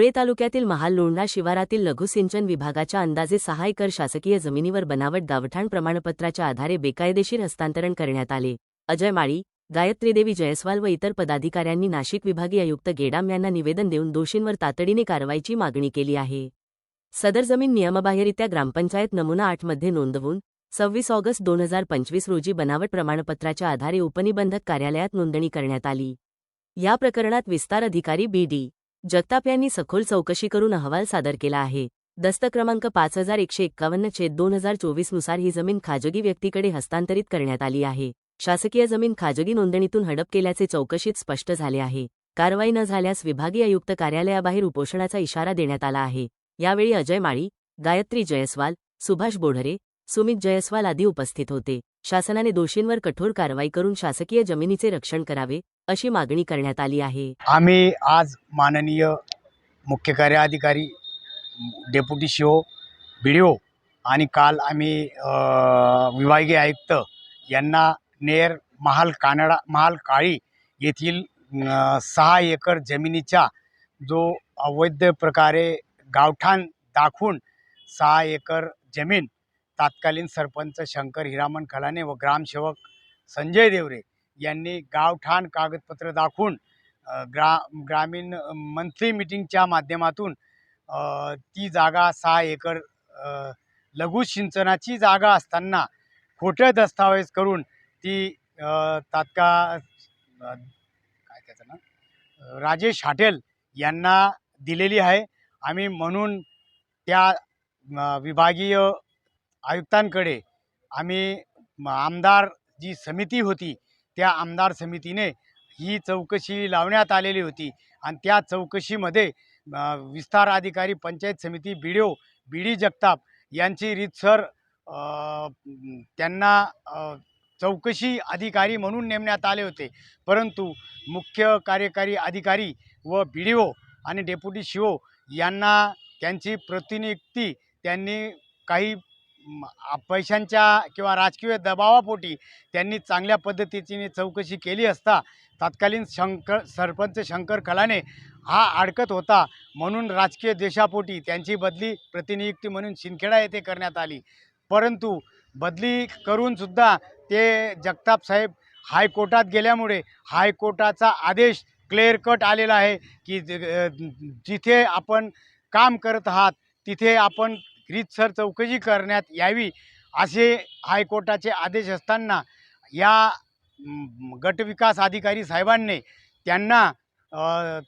धुळे तालुक्यातील महाल लोंढा शिवारातील लघुसिंचन विभागाच्या अंदाजे सहा एकर शासकीय जमिनीवर बनावट गावठाण प्रमाणपत्राच्या आधारे बेकायदेशीर हस्तांतरण करण्यात आले. अजय माळी गायत्रीदेवी जयस्वाल व इतर पदाधिकाऱ्यांनी नाशिक विभागीय आयुक्त गेडाम यांना निवेदन देऊन दोषींवर तातडीने कारवाईची मागणी केली आहे. सदर जमीन नियमबाह्यरित्या ग्रामपंचायत नमुना आठमध्ये नोंदवून सव्वीस ऑगस्ट दोन हजार पंचवीस रोजी बनावट प्रमाणपत्राच्या आधारे उपनिबंधक कार्यालयात नोंदणी करण्यात आली. या प्रकरणात विस्तार अधिकारी बी डी. जगताप यांनी सखोल चौकशी करून अहवाल सादर केला आहे. दस्त क्रमांक पाच हजार एकशे एक्कावन्न छेद दोन हजार चोवीसनुसार ही जमीन खाजगी व्यक्तीकडे हस्तांतरित करण्यात आली आहे. शासकीय जमीन खाजगी नोंदणीतून हडप केल्याचे चौकशीत स्पष्ट झाले आहे. कारवाई न झाल्यास विभागीय आयुक्त कार्यालयाबाहेर उपोषणाचा इशारा देण्यात आला आहे. यावेळी अजय माळी गायत्री जयस्वाल सुभाष बोढरे सुमित जयस्वाल आदी उपस्थित होते. शासनाने दोषींवर कठोर कारवाई करून शासकीय जमिनीचे रक्षण करावे अशी मागणी करण्यात आली आहे. आम्ही आज माननीय मुख्य कार्याधिकारी deputy CO B D O आणि काल आम्ही विभागीय आयुक्त यांना नेर महाल कानडा महाल काळी येथील सहा एकर जमिनीच्या जो अवैध प्रकारे गावठाण दाखवून सहा एकर जमीन तात्कालीन सरपंच शंकर हिरामन खलाने व ग्रामसेवक संजय देवरे यांनी गावठाण कागदपत्र दाखवून ग्रा ग्रामीण मंथली मिटिंगच्या माध्यमातून ती जागा सहा एकर लघु सिंचनाची जागा असताना खोटे दस्तावेज करून ती तात्काळ काय त्याचं ना राजेश हाटेल यांना दिलेली आहे. आम्ही म्हणून त्या विभागीय आयुक्तांकडे आम्ही म- आमदार जी समिती होती त्या आमदार समितीने ही चौकशी लावण्यात आलेली होती. आणि त्या चौकशीमध्ये विस्तार अधिकारी पंचायत समिती B D O B D Jagtap यांची रीतसर त्यांना चौकशी अधिकारी म्हणून नेमण्यात आले होते. परंतु मुख्य कार्यकारी अधिकारी व बी डी ओ आणि डेप्युटी सी ओ यांना त्यांची प्रतिनियुक्ती त्यांनी काही पैशांच्या किंवा राजकीय दबावापोटी त्यांनी चांगल्या पद्धतीने चौकशी केली असता तत्कालीन शंकर सरपंच शंकर खलाने हा अडकत होता म्हणून राजकीय देशापोटी त्यांची बदली प्रतिनियुक्ती म्हणून शिंदखेडा येथे करण्यात आली. परंतु बदली करूनसुद्धा ते जगताप साहेब हायकोर्टात गेल्यामुळे हायकोर्टाचा आदेश क्लिअर कट आलेला आहे की ज- जिथे आपण काम करत आहात तिथे आपण रीतसर चौकशी करण्यात यावी असे हायकोर्टाचे आदेश असताना या गटविकास अधिकारी साहेबांनी त्यांना अ,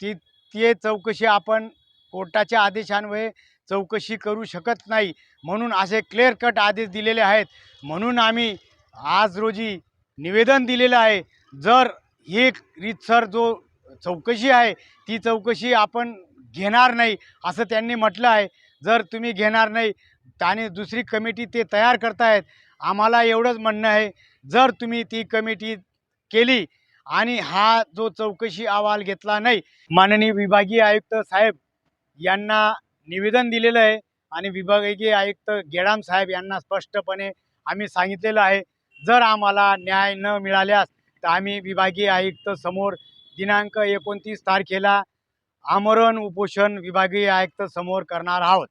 ती ते चौकशी आपण कोर्टाच्या आदेशान्वये चौकशी करू शकत नाही म्हणून असे क्लिअर कट आदेश दिलेले आहेत. म्हणून आम्ही आज रोजी निवेदन दिलेलं आहे. जर ही रीतसर जो चौकशी आहे ती चौकशी आपण घेणार नाही असं त्यांनी म्हटलं आहे. जर तुम्ही घेणार नाही आणि दुसरी कमिटी ते तयार करतायत आम्हाला एवढंच म्हणणं आहे जर तुम्ही ती कमिटी केली आणि हा जो चौकशी अहवाल घेतला नाही माननीय विभागीय आयुक्त साहेब यांना निवेदन दिलेलं आहे आणि विभागीय आयुक्त गेडाम साहेब यांना स्पष्टपणे आम्ही सांगितलेलं आहे जर आम्हाला न्याय न मिळाल्यास तर आम्ही विभागीय आयुक्त समोर दिनांक एकोणतीस तारखेला आमरण उपोषण विभागीय आयुक्त समोर करणार आहोत.